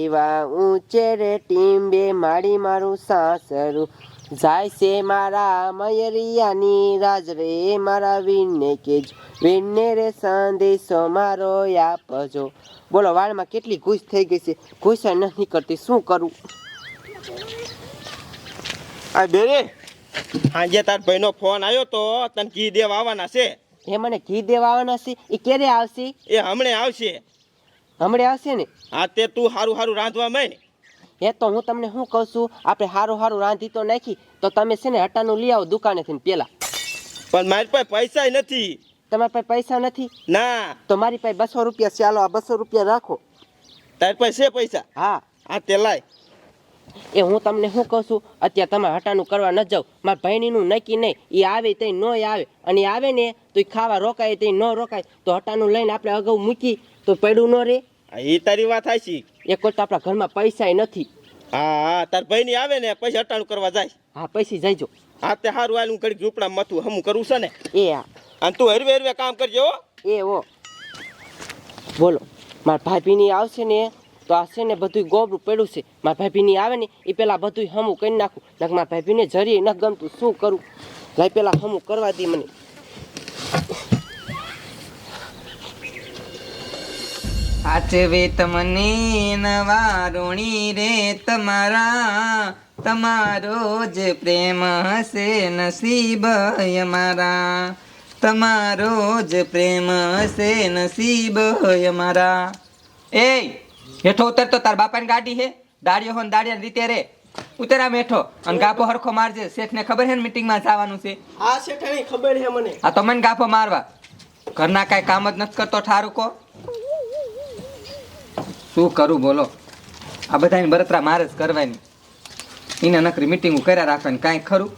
એવા ઊંચે ટીમ ટીંબે માડી મારું સાસરું જાય છે મારા મયરિયાની રાજ રે મારા વીરને કેજ. વીરને રે સંદેશો મારો આપજો. બોલો વાળમાં કેટલી ખુશ થઈ ગઈ છે? ખુશ નથી કરતી શું કરું? આ બેરે આજે તાર ભાઈનો ફોન આવ્યો તો તને ઘી દેવા આવવાના છે. એ મને ઘી દેવા આવવાના છે? એ ક્યારે આવશે? એ હમણે આવશે. હમણાં આવશે ને? હા તે તું હારું હારું રાંધવા માંડ એ તો હું તમને શું કહું છું? આપણે સારું સારું રાંધી તો નાખી તો તમે છે ને હટાનું લઈ આવો દુકાનેથી પેલા. પણ મારી પાસે પૈસા નથી. તમારી પાસે પૈસા નથી? ના. તો મારી પાસે બસો રૂપિયા ચાલો આ બસો રૂપિયા રાખો. તારી પાસે છે પૈસા? હા. હા તે લાય. એ હું તમને શું કહું છું? અત્યારે તમે હટાનું કરવા ન જાવ મારા ભાઈનીનું નક્કી નહીં. એ આવે તે ન આવે. અને આવે ને તો એ ખાવા રોકાય તે ન રોકાય. તો હટાનું લઈને આપણે અગાઉ મૂકી તો પડ્યું ન રહે હા, એ તારી વાત હાચી. એક તો આપણા ઘરમાં પૈસા નથી. હા હા તાર ભાઈની આવે ને પૈસા અટાણું કરવા જાય. હા પૈસા જઈજો હા તે હારું હાલ હું ઘડીક ઝૂંપડા મથું હમું કરું છે ને. એ હા અને તું હરવે હરવે કામ કરજો હો. એ ઓ બોલો મારા ભાભીની આવશે ને તો આ છે ને બધું ગોબરું પડ્યું છે. મારા ભાભીની આવે ને એ પેલા બધું હમું કરી નાખું. નક મારા ભાભીને જરી ન ગમતું શું કરું? લાઈ પેલા હમું કરવા દે મને. આચવે તમને નવારોણી રે તમારા તમારો જ પ્રેમ હશે નસીબ અમારા તમારો જ પ્રેમ હશે નસીબ અમારા એ હેઠો ઉતર તો તાર બાપાની ગાડી હે. દાડિયો હોન દાડિયા રીતે રે ઉતરા બેઠો અને ગાપો હરખો મારજે. શેઠને ખબર છે ને મીટિંગમાં જવાનું છે? હા શેઠ ખબર હે મને. આ તો મને ગાફો મારવા. ઘરના કાંઈ કામ જ નથી કરતો ઠારું કો શું કરું બોલો? આ બધાની બરતરા મારે જ કરવાની. એને નકરી મિટિંગ કર્યા રાખવાની કાંઈ ખરું?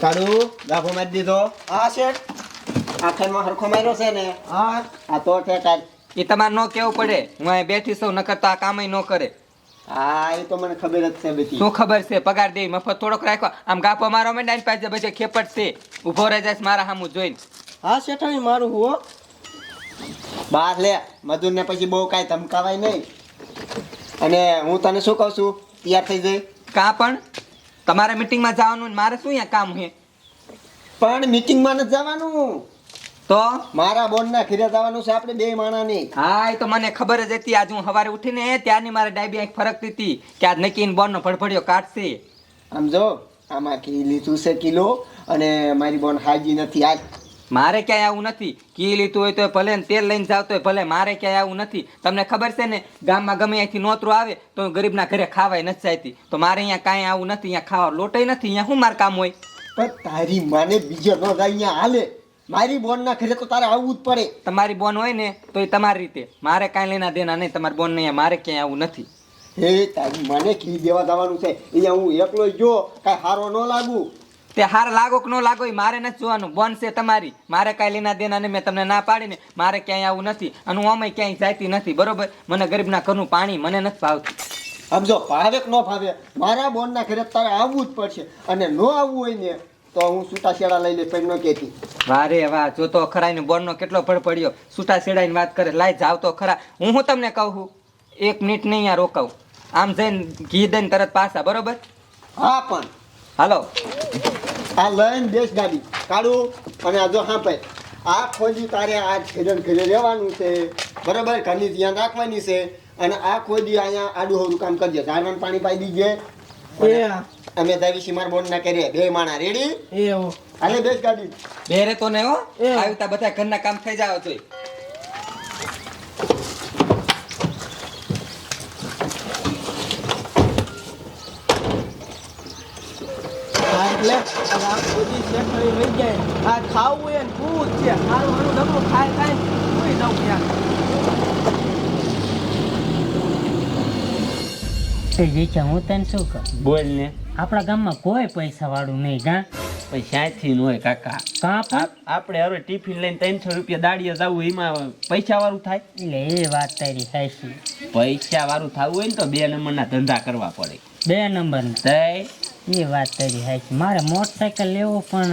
કાળુ ગાભો મારી દીધો. હા શેઠ આખરમાં હરખો માર્યો છે ને. હા. આ તો એ તમારે ન કેવું પડે. હું અહીં બેઠી છું નકર તો આ કામ ન કરે. હા એ તો મને ખબર જ છે બધી. શું ખબર છે? પગાર દે મફત થોડોક રાખવા આમ ગાપો મારો મેં ડાઈન પાસે પછી ખેપટ છે. ઊભો રહી જાય મારા સામું જોઈને. હા શેઠાણી મારું હો. બહાર લે મધુરને પછી બહુ કાંઈ ધમકાવાય નહીં. અને હું તને શું કહું છું? તૈયાર થઈ જઈ. કાં પણ? તમારે મિટિંગમાં જવાનું મારે શું અહીંયા કામ છે? પણ મીટિંગમાં નથી જવાનું. તો? મારા બોનના ઘરે જવાનું છે આપણે બે માણાની. હા એ તો મને ખબર જ હતી આજ હું સવારે ઉઠીને ત્યારની મારે ડાયબી આંખ ફરકતી હતી કે આજ નક્કી બોનનો ફડફડિયો કાઢશે. આમ જો આમાં કી લીધું છે કિલો અને મારી બોન હાજી નથી આજ. મારે ક્યાંય આવું નથી. કી લીધું હોય તો ભલે તેલ લઈને જાવ તો ભલે મારે ક્યાંય આવું નથી. તમને ખબર છે ને ગામમાં ગમે અહીંથી નોતરું આવે તો ગરીબના ઘરે ખાવાય નથી જાયતી. તો મારે અહીંયા કાંઈ આવું નથી અહીંયા ખાવા લોટે નથી અહીંયા શું માર કામ હોય? પણ તારી માને બીજો નો અહીંયા હાલે. મારી બોનના ઘરે તો તારે આવવું જ પડે. તમારી બોન હોય ને તો એ તમારી રીતે. મારે કાંઈ લેના દેના નહીં તમારી બોન નહીં મારે ક્યાંય આવું નથી. હે તારી મને કી દેવા જવાનું છે. અહીંયા હું એકલો જો કાંઈ હારો ન લાગુ. તે હાર લાગો કે ન લાગો એ મારે નથી જોવાનું. બોન છે તમારી. મારે કાંઈ લેના દેના નહીં મેં તમને ના પાડીને મારે ક્યાંય આવું નથી અને હું અમે ક્યાંય જાતી નથી બરોબર? મને ગરીબના ઘરનું પાણી મને નથી ભાવતું સમજો ભાવે કે ન ભાવે મારા બોનના ઘરે તારે આવવું જ પડશે. અને ન આવવું હોય ને તો હું સૂટા શેડા લઈ લઈશ પણ ન કહેતી વારે વાહ જો તો ખરા એને બોરનો કેટલો ભડ પડ્યો. સૂટા છેડાઈને વાત કરે લાય જાવ તો ખરા. હું હું તમને કહું છું? એક મિનિટ નહીં અહીંયા રોકાવું. આમ જઈને ઘી દઈને તરત પાછા બરોબર? હા પણ. હાલો. આ લઈને બેસ ગાડી. કાઢું અને આ જો હા ભાઈ આ ખોજી તારે આ ઘરે ને ઘરે રહેવાનું છે. બરાબર? ઘરની ધ્યાન રાખવાની છે. અને આ ખોજી અહીંયા આડું હોરું કામ કરજે. ઝાડવાનું પાણી પાઈ દીજે. અમે દાવીશી સીમાર બોન ના કરીએ. બે માણા. રેડી એ હો હાલે બેસ ગાડી. બેરે તો ને હો. એ. આવી બધા ઘરના કામ થઈ જાવ જોઈએ એટલે આ બધી શેઠાણી લઈ જાય. આ ખાવું ને પૂછ છે. સારું સારું ડબલું ખાય ખાય. સુઈ જાઉં ત્યાં. એ હું તને શું કહું? બોલ ને. આપણા ગામમાં કોઈ પૈસા વાળું નહીં ગા પૈસાથી ન હોય કાકા. કાં પણ આપ- આપણે હવે ટિફિન લઈને ત્રણસો રૂપિયા દાડીએ જવું એમાં પૈસા વાળું થાય? એટલે એ વાત તારી સાચી. પૈસા વાળું થવું હોય ને તો બે નંબરના ધંધા કરવા પડે. બે નંબર તય એ વાત તારી સાચી. મારે મોટરસાયકલ લેવો પણ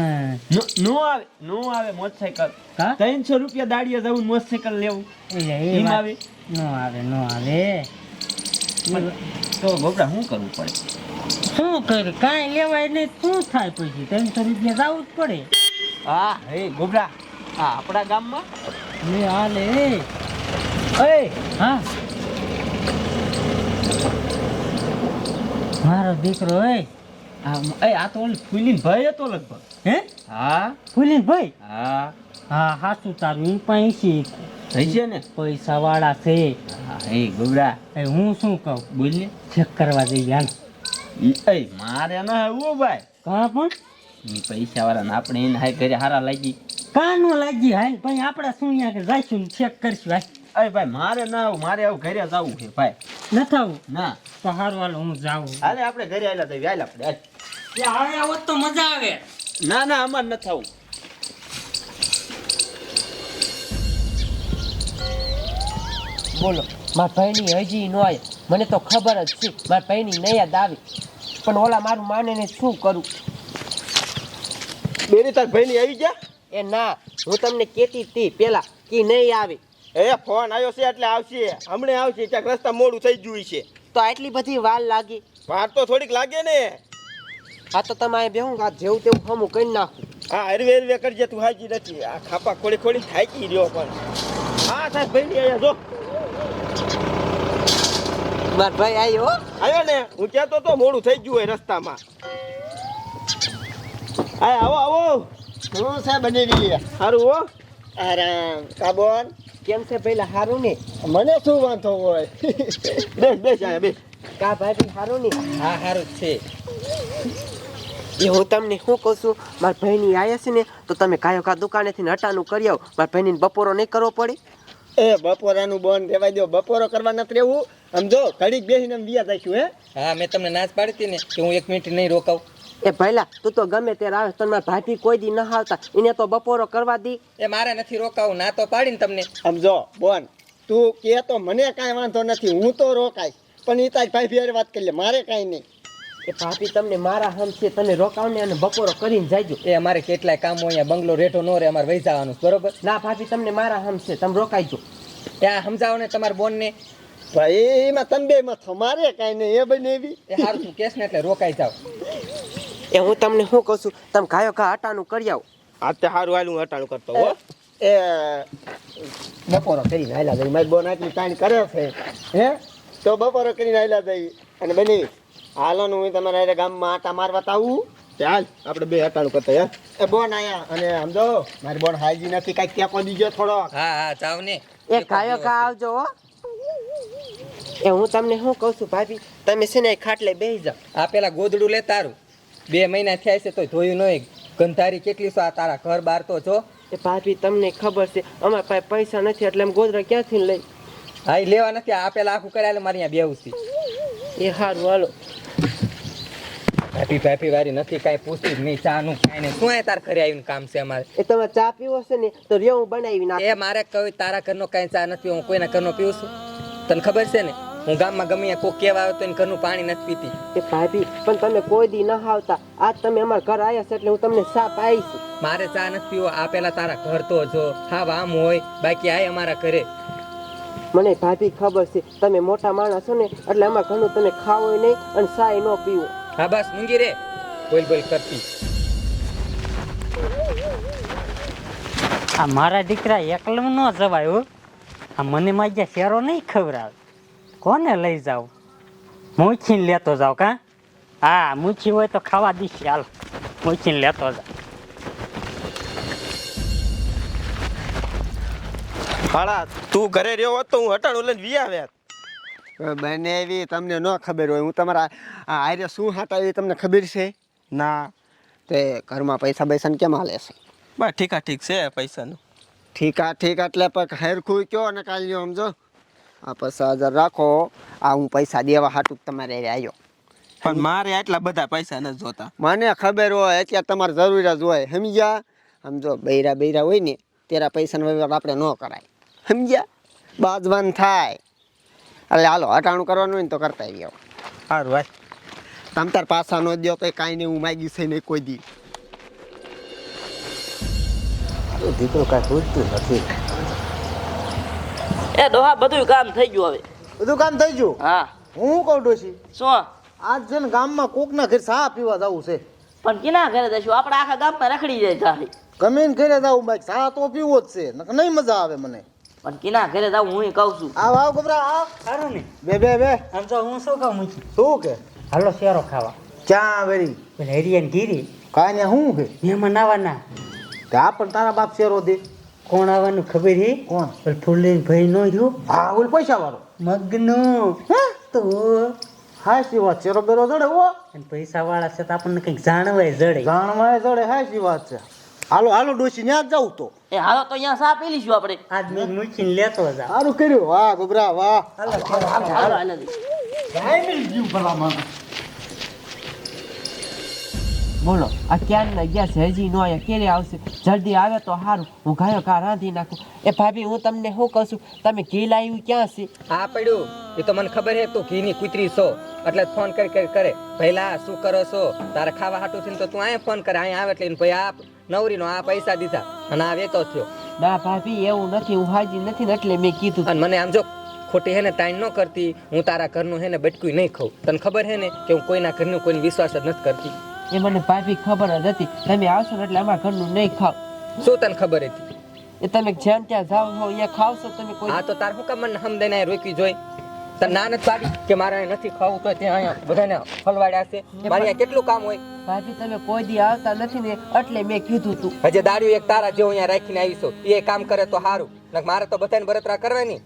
નો નો આવે નો આવે મોટરસાયકલ. ત્રણસો રૂપિયા દાડીએ જવું મોટરસાયકલ લેવું. એટલે એ આવે? નો આવે નો આવે. તો ગોબરા શું કરવું પડે? શું કરે? કાંઈ લેવાય નહીં શું થાય પછી? ત્રણસો રૂપિયા જવું જ પડે. હા હે ગોબરા હા આપણા ગામમાં? લે હા લે એ! હા. મારો દીકરો એ. આ એ આ તો ઓલી ફૂલીન ભાઈ હતો લગભગ. હે? હા. ફૂલીન ભાઈ? હા. હા સાચું તારું ઈ પૈસી થઈ છે ને? પૈસા વાળા છે. હે ગોબરા એ હું શું કહું? બોલ ને. ચેક કરવા જઈ ને એ મારે ના આવું ભાઈ. કા પણ? પૈસા વાળા આપણે એને હાય ઘરે હારા લાગી. કાનું લાગી હાલ. ભાઈ આપણે શું અહીંયા કે જઈશું ને ચેક કરશું હાલ. અરે ભાઈ મારે ના આવું મારે આવું ઘરે જવું છે ભાઈ. ન થવું ના. તો વાળો હું જાઉં. અરે આપણે ઘરે આવેલા તો વ્યાલ આપણે હાલ. હવે આવો તો મજા આવે. ના ના અમાર નથી આવું. બોલો મારા ભાઈની હજી ન આવે મને તો ખબર જ છે મારા ભાઈની નહીં યાદ આવી. પણ ઓલા મારું માને ને શું કરું? બેરી તાર ભાઈની આવી ગયા? એ ના હું તમને કહેતી હતી પેલા કે નહીં આવે. એ ફોન આવ્યો છે એટલે આવશે. હમણાં આવશે ક્યાંક રસ્તા મોડું થઈ ગયું છે. તો આટલી બધી વાર લાગી? વાર તો થોડીક લાગે ને. આ તો તમારે બેહું આ જેવું તેવું હમું કરી નાખું. હા હરવે હરવે કરજે તું હાજી નથી. આ ખાપા ખોડી ખોડી થાકી રહ્યો પણ. હા સાહેબ ભાઈની અહીંયા જો. મારા ભાઈ આવ્યો હો. આવ્યો ને હું કહેતો તો મોડું થઈ ગયું હોય રસ્તામાં. આય આવો આવો. શું છે. રહી સારું હો. આરામ. કાબોન? કેમ છે પેલા સારું ને? મને શું વાંધો હોય? બેસ બેસ આયા બેસ. કા ભાઈ સારું ને? હા સારું જ છે. એ હું તમને શું કહું છું? મારા ભાઈની આવ્યા છે ને તો તમે કાયો કા દુકાનેથી હટાનું કરી આવો. મારા ભાઈને બપોરો નહીં કરવો પડે. એ બપોરાનું બંધ રહેવા દો બપોરો કરવા નથી રહેવું. સમજો ઘડીક બેસીને વિયા રાખ્યું હે? હા મેં તમને નાચ પાડી હતી ને કે હું એક મિનિટ નહીં રોકાઉં. એ ભાઈલા તું તો ગમે ત્યારે આવે તને ભાભી કોઈ દી ન આવતા એને તો બપોરો કરવા દી. એ મારે નથી રોકાવું ના તો પાડીને તમને. સમજો બોન તું કે તો મને કાંઈ વાંધો નથી હું તો રોકાય પણ એ તારી ભાઈ ફેર વાત કરી લે મારે કાંઈ નહીં. એ ભાભી તમને મારા હમ છે તમે રોકાવને અને બપોરો કરીને જાયજો એ અમારે કેટલાય કામો અહીંયા બંગલો રેઠો ન રહે અમારે વહી જવાનું બરોબર? ના ભાભી તમને મારા હમ છે તમે રોકાઈજો. એ આ સમજાવો ને તમારા બોનને. ભાઈ એમાં તમે બે માં છો મારે કાંઈ નહીં એ બનેવી એ હારું તું કેસ ને એટલે રોકાઈ જાવ એ હું તમને શું કહું છું તમે કાયો કા હટાનું કરી આવો. આ તે હારું હાલું હટાણું કરતો હો. એ બપોરો કરીને હાલ્યા જઈ મારી બોન આટલી કાંઈ કરે છે હે? તો બપોરો કરીને હાલ્યા જઈ અને બની. હાલો ને હું તમારા હારે ગામમાં આટા મારવા તો આવું. ચાલ આપણે બે હટાણું કરતા યાર એ બોન આયા. અને સમજો મારી બોન હાજી નથી કાંઈક કોઈ દીજો થોડો. હા હા જાવ ને. એ ખાયો ખા આવજો હો. એ હું તમને શું કહું છું ભાભી? તમે છે ને એ ખાટલે બેસી જાઓ. આ પેલા ગોદડું લે તારું. બે મહિના થયા છે તો ધોયું નહીં ગંધારી કેટલી સો આ તારા ઘર બાર તો જો. એ ભાભી તમને ખબર છે અમારા પાસે પૈસા નથી એટલે એમ ગોદરા ક્યાંથી લઈ? હા ઈ લેવા નથી આ પેલા આખું કરાયેલું મારે અહીંયા બેવું છે. એ સારું હાલો. ભાભી ભાભી વારી નથી કાંઈ પૂછતી નહીં ચા નું કાંઈ નહીં. શું તાર ઘરે આવીને કામ છે અમારે? એ તમે ચા પીવો છે ને તો રહ્યો હું બનાવી નાખ. એ મારે કહ્યું તારા ઘરનો કાંઈ ચા નથી હું કોઈના ઘરનો પીવું છું. તને ખબર છે ને હું ગામમાં ગમે કોઈ કેવા આવ્યો તો એને ઘરનું પાણી નથી પીતી. એ ભાભી પણ તમે કોઈ દી ન આવતા આજ તમે અમારા ઘર આવ્યા છો એટલે હું તમને સા પાઈશ મારે ચા નથી પીવો આ પેલા તારા ઘર તો જો હા આમ હોય બાકી આય અમારા ઘરે. મને ભાભી ખબર છે તમે મોટા માણસ છો ને એટલે આમાં ઘણું તમે ખાવો નહીં અને સાય ન પીવો. હા બસ મૂંગી રે. બોલ બોલ કરતી. આ મારા દીકરા એકલું ન જવાય હો. આ મને માગ્યા શેરો નહીં ખવડાવે. કોને લઈ જાવ? મૂછીને લેતો જાવ કા? હા મૂછી હોય તો ખાવા દીશ ચાલ મૂછીને લેતો જાવ. હાડા તું ઘરે રહ્યો હોત તો હું હટાણું લઈને વી આવ્યા બને એવી તમને ન ખબર હોય. હું તમારા આ આર્ય શું હાટા એ તમને ખબર છે? ના. તે ઘરમાં પૈસા પૈસાને કેમ હાલે છે? બસ ઠીકા ઠીક છે પૈસાનું. ઠીક આ ઠીક એટલે પણ હેરખું કયો અને કાલ લ્યો સમજો. આ પૈસા હજાર રાખો. આ હું પૈસા દેવા હાટું તમારે આવ્યો પણ મારે આટલા બધા પૈસા નથી જોતા. મને ખબર હોય અત્યારે તમારે જરૂરિયાત હોય. સમજ્યા? સમજો બૈરા બૈરા હોય ને તેરા પૈસાનો વ્યવહાર આપણે ન કરાય. સમજ્યા? બાજવાન થાય. એટલે હાલો અટાણું કરવાનું હોય ને તો કરતા આવ્યો સારું ભાઈ તમ તાર પાછા ન દો તો કાંઈ નહીં હું માગી છે નહીં કોઈ દી. દીકરો કાંઈ પૂછતું નથી. એ ડોહા બધું કામ થઈ ગયું હવે. બધું કામ થઈ ગયું? હા. હું કહું ડોશી? શું? આજ છે ને ગામમાં કોકના ઘેર સા પીવા જવું છે? પણ કિના ઘરે જશું? આપણે આખા ગામમાં રખડી જાય ચાહે ગમે ઘરે જવું બાઈક સા તો પીવો જ છે. નહીં મજા આવે મને. પણ કિના ઘરે જાવ હું કહું છું. આવ આવ ગોબરા આવ. સારું ને. બે બે બે. આમ તો હું શું કહું છું શું કે? હાલો શેરો ખાવા. ચા વેરી. પેલા હેરિયન ગીરી કાઈ ને શું કે મહેમાન આવવાના તે આ પણ તારા બાપ શેરો દે. કોણ આવવાનું ખબર હે? કોણ? પેલ ફૂલીન ભાઈ નો રહ્યો. હા ઓલ પૈસા વાળો મગનો તો હા. સી વાત શેરો બેરો જડે હો. અને પૈસા વાળા છે તો આપણને કંઈક જાણવાય જડે. જાણવાય જડે હા સી વાત છે. હાલો હાલો ડોશી ત્યાં જાવ જાઉં તો. એ હાલો તો અહીંયા સા પી લઈશું આપણે. આજ મેં મૂકીને લેતો જા સારું કર્યું. વાહ ગોબરા વાહ. હાલો હાલો આનાથી. બોલો આ ક્યારના ગયા છે? હજી નો અહીંયા ક્યારે આવશે? જલ્દી આવે તો સારું. હું ગાયો કા રાંધી નાખું. એ ભાભી હું તમને શું કહું છું? તમે ઘી લાવ્યું ક્યાં છે? આ પડ્યું. એ તો મને ખબર હે તું ઘીની કૂતરી છો. એટલે ફોન કરી કરી કરે. પહેલા શું કરો છો? તારે ખાવા હાટું થઈને તો તું અહીંયા ફોન કરે. અહીંયા આવે એટલે ભાઈ આ નવરીનો આ પૈસા દીધા અને આ વેતો થયો. ના ભાભી એવું નથી હું હાજી નથી ને એટલે મેં કીધું. અને મને આમ જો ખોટી હે ને તાણ ન કરતી હું તારા ઘરનું હે ને બટકું નહીં ખાઉં. તને ખબર હે ને કે હું કોઈના ઘરનું કોઈને વિશ્વાસ જ નથી કરતી. એ મને ભાભી ખબર જ હતી. તમે આવશો ને એટલે અમારા ઘરનું નહીં ખાવ. શું તને ખબર હતી? એ તમે જ્યાં ત્યાં જાવ છો અહીંયા ખાવશો તમે કોઈ હા તો તાર હું કામ મને હમદઈને અહીંયા રોકી જોઈ. તને ના નથી પાડી કે મારે અહીંયા નથી ખાવું તો ત્યાં અહીંયા બધાને ફલવાડ્યા છે. મારે અહીંયા કેટલું કામ હોય? ભાભી તમે કોઈ દી આવતા નથી ને એટલે મેં કીધું તું. હજે દારૂ એક તારા જેવો અહીંયા રાખીને આવીશું એ કામ કરે તો સારું મારે તો બધાને બરતરા કરવાની.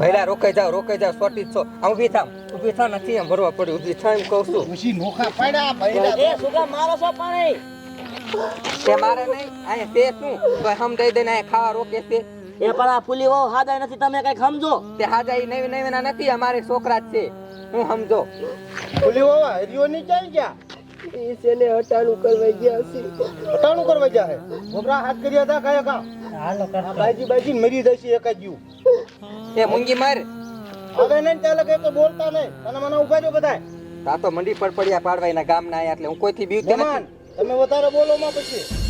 ભૈલા રોકાઈ જાવ રોકાઈ જાવ સોટી છો. આમ ઊભી થામ ઊભી થા નથી એમ ભરવા પડ્યું. ઊભી થા એમ કહું છું. ડોશી નોખા પાડ્યા ભૈલા એ સુગા મારો છો પાણી? તે મારે નહીં. અહીંયા તે શું? હમ દઈ દઈને અહીંયા ખાવા રોકે છે. એ પણ આ ફૂલી વાવ હાદાય નથી તમે કઈ સમજો? તે હાજા નવી નવી ના નથી અમારે છોકરા જ છે. હું સમજો. બોલી વાવા હરિયો ની ક્યાં ગયા? એ છે હટાણું કરવા ગયા છે. હટાણું કરવા જા હે? ગોબરા હાથ કર્યા હતા કયા કા હાલો આ બાજી બાજી મરી જશે એક જ જીવ એ મૂંગી માર. હવે નહીં ચાલે કે તો બોલતા નહીં. તને મને ઊભા જો બધાય. આ તો મંડી પડપડિયા પાડવા એના ગામના આયા એટલે હું કોઈથી બીવતી નથી. તમે વધારે બોલો માં પછી.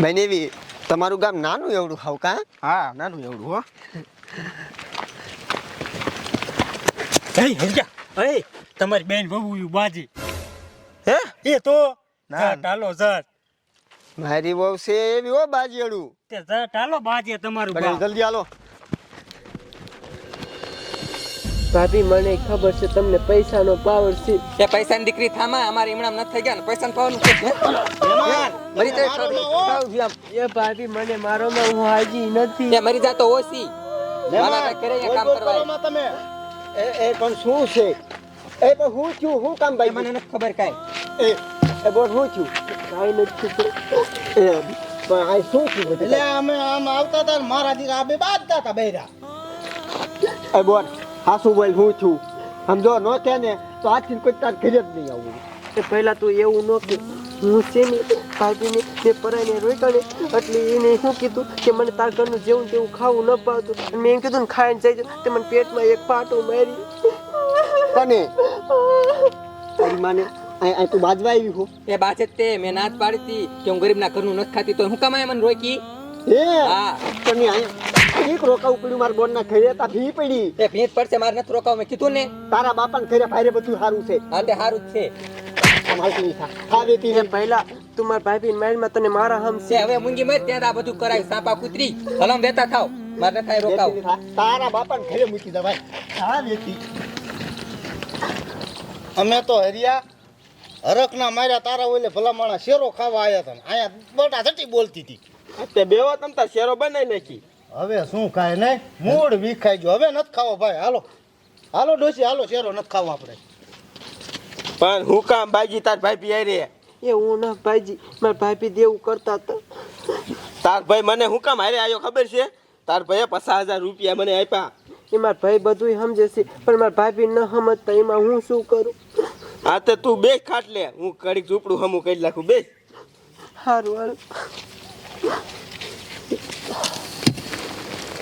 બનેવી તમારું ગામ નાનું એવડું હાવ કા? હા નાનું એવડું હો. એ હરજા. એ તમારી બેન બહુ બાજી. હે? એ તો ના. ટાલો હાલો મારી વહુ છે એવી હો બાજીયડું તે જટ ટાલો બાજે તમારું બને જલ્દી હાલો. ભાભી મને ખબર છે તમને પૈસાનો પાવર છે. એ પૈસાની દીકરી થામા અમારે હમણાં નથી થઈ ગયા ને પૈસા પાવર છે મરી જાય. એ ભાભી મને મારોમાં હું હાજી નથી. એ મરી જાતો ઓછી. મારા કરે કામ કરવા? તમે? એ એ પણ શું છે? એ પણ હું છું હું કામ ભાઈ મને નથી ખબર કાઈ. એ એ બોલ હું છું? કાઈ નથી. એ પણ આ શું છું બધું? એટલે અમે આમ આવતા હતા ને મારા દીકરા બે બાંધતા હતા બૈરા. એ બોલ. હાસુ બોલ હું છું? સમજો નો કે ને તો આજથી કોઈ તાર ઘરે જ નહીં આવું એ પહેલા તું એવું ન કે હું છે ને ભાભીને તે પરાઈને રોઈ ને એટલે એને શું કીધું કે મને તાર ઘરનું જેવું તેવું ખાવું ન પાવતું મેં એમ કીધું ને ખાઈને જઈ જાઉં. તે મને પેટમાં એક પાટો મારી. તને? તારી માને અહીં તું બાજવા આવી હું. એ બાજે તે મેં નાત પાડી હતી કે હું ગરીબના ઘરનું નથી ખાતી તો હું કમાય મને રોકી? હે? હા. તને અહીં એક રોકાવું પડ્યું મારા બોન ના ઘરે તા ભી પડી. એ ભીત પડશે મારે નથી રોકાવું મેં કીધું ને. તારા બાપાને ઘરે ભાઈરે બધું સારું છે. હા તે સારું જ છે. હા વેતી એ પહેલા તું મારા ભાભીની મારીમાં તને મારા હમ છે હવે મૂંગી મર ત્યાં આ બધું કરાય સાપા કૂતરી. હલમ દેતા થાવ. મારે નથી રોકાવ. તારા બાપાને ઘરે મૂકી દવાય હા વેતી. અમે તો હરિયા હરકના માર્યા તારા ઓલે ભલા માણસ શેરો ખાવા આવ્યા હતા ને. અહીંયા બોટા થતી બોલતી હતી. તે બેવા તમતા શેરો બનાવી નાખી. હવે શું ખાય નહીં. મૂળ વિખાઈ ગયો. હવે નથી ખાવો ભાઈ. હાલો. હાલો ડોસી હાલો શેરો નથી ખાવો આપણે. પણ હું કામ ભાઈજી તાર ભાઈ પીઆઈ રે એ હું ના ભાઈજી મારા ભાઈ દેવું કરતા હતા. તાર ભાઈ મને હું કામ હારે આવ્યો ખબર છે? તાર ભાઈએ પચાસ હજાર રૂપિયા મને આપ્યા. એ મારા ભાઈ બધું સમજે છે પણ મારા ભાભી ન સમજતા એમાં હું શું કરું? આ તો તું બે ખાટ લે હું કડીક ઝૂપડું હમું કરી નાખું. બે સારું હારું. Oh.